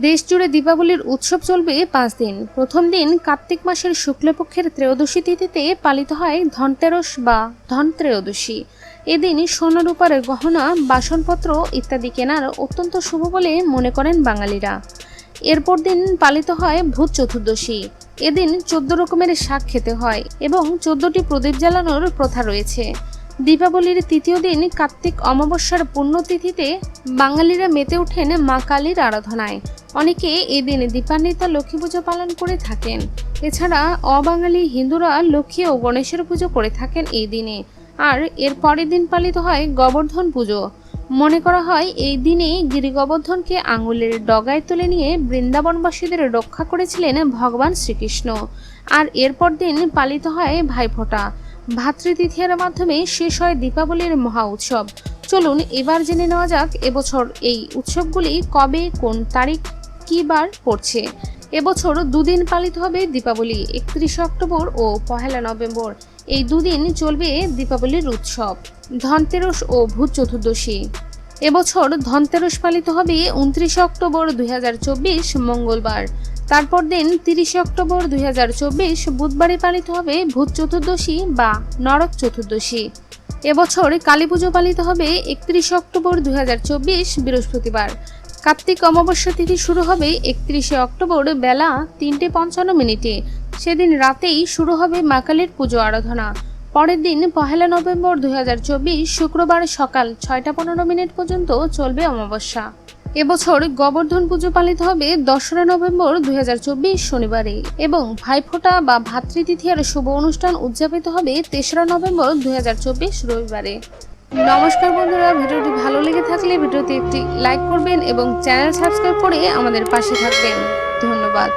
দেশ জুড়ে দীপাবলির উৎসব চলবে পাঁচ দিন। প্রথম দিন কার্তিক মাসের শুক্লপক্ষের ত্রয়োদশী তিথিতে পালিত হয় ধনতেরস বা ধনত্রয়োদশী। এদিন সোনা রূপার গহনা, বাসনপত্র ইত্যাদি কেনার অত্যন্ত শুভ বলে মনে করেন বাঙালিরা। এরপর দিন পালিত হয় ভূত চতুর্দশী। এদিন চোদ্দ রকমের শাক খেতে হয় এবং চোদ্দটি প্রদীপ জ্বালানোর প্রথা রয়েছে। দীপাবলির তৃতীয় দিন কার্তিক অমাবস্যার পুণ্যতিথিতে বাঙালিরা মেতে ওঠেন মা কালীর আরাধনায়। অনেকে এই দিন দীপান্বিতা লক্ষ্মী পুজো পালন করে থাকেন। এছাড়া অবাঙালি হিন্দুরা লক্ষ্মী ও গণেশের পুজো করে থাকেন এই দিনে। আর এর পরের দিন পালিত হয় গোবর্ধন পুজো। মনে করা হয় এই দিনে গিরি গোবর্ধনকে আঙুলের ডগায় তুলে নিয়ে বৃন্দাবনবাসীদের রক্ষা করেছিলেন ভগবান শ্রীকৃষ্ণ। আর এরপর দিন পালিত হয় ভাইফোঁটা। ভাতৃতীর্থের মাধ্যমে শেষ হয় দীপাবলির মহা উৎসব। চলুন এবার জেনে নেওয়া যাক এবছর এই উৎসবগুলি কবে, কোন তারিখ কী বার পড়ছে। এবছর দুদিন পালিত হবে দীপাবলি, একত্রিশে অক্টোবর ও পহেলা নভেম্বর। এই দুদিন চলবে দীপাবলির উৎসব, ধনতেরস ও ভূত চতুর্দশী। এবছর ধনতেরস পালিত হবে উনত্রিশে অক্টোবর দুই হাজার চব্বিশ, মঙ্গলবার। তারপর দিন তিরিশে অক্টোবর দুই হাজার চব্বিশ, বুধবারে পালিত হবে ভূত চতুর্দশী বা নরক চতুর্দশী। এবছর কালী পুজো পালিত হবে একত্রিশে অক্টোবর দুই হাজার চব্বিশ, বৃহস্পতিবার। কার্তিক অমাবস্যা তিথি শুরু হবে একত্রিশে অক্টোবর বেলা তিনটে পঞ্চান্ন মিনিটে। সেদিন রাতেই শুরু হবে মা কালীর পুজো আরাধনা। পরের দিন পহেলা নভেম্বর দুই হাজার চব্বিশ শুক্রবার সকাল ছয়টা পনেরো মিনিট পর্যন্ত চলবে অমাবস্যা। এবছর গোবর্ধন পুজো পালিত হবে দশরা নভেম্বর দুই হাজার চব্বিশ শনিবারে এবং ভাইফোঁটা বা ভাতৃতীথিয়ার শুভ অনুষ্ঠান উদযাপিত হবে তেসরা নভেম্বর দু হাজার চব্বিশ রবিবারে। নমস্কার বন্ধুরা, ভিডিওটি ভালো লেগে থাকলে ভিডিওতে একটি লাইক করবেন এবং চ্যানেল সাবস্ক্রাইব করে আমাদের পাশে থাকবেন। ধন্যবাদ।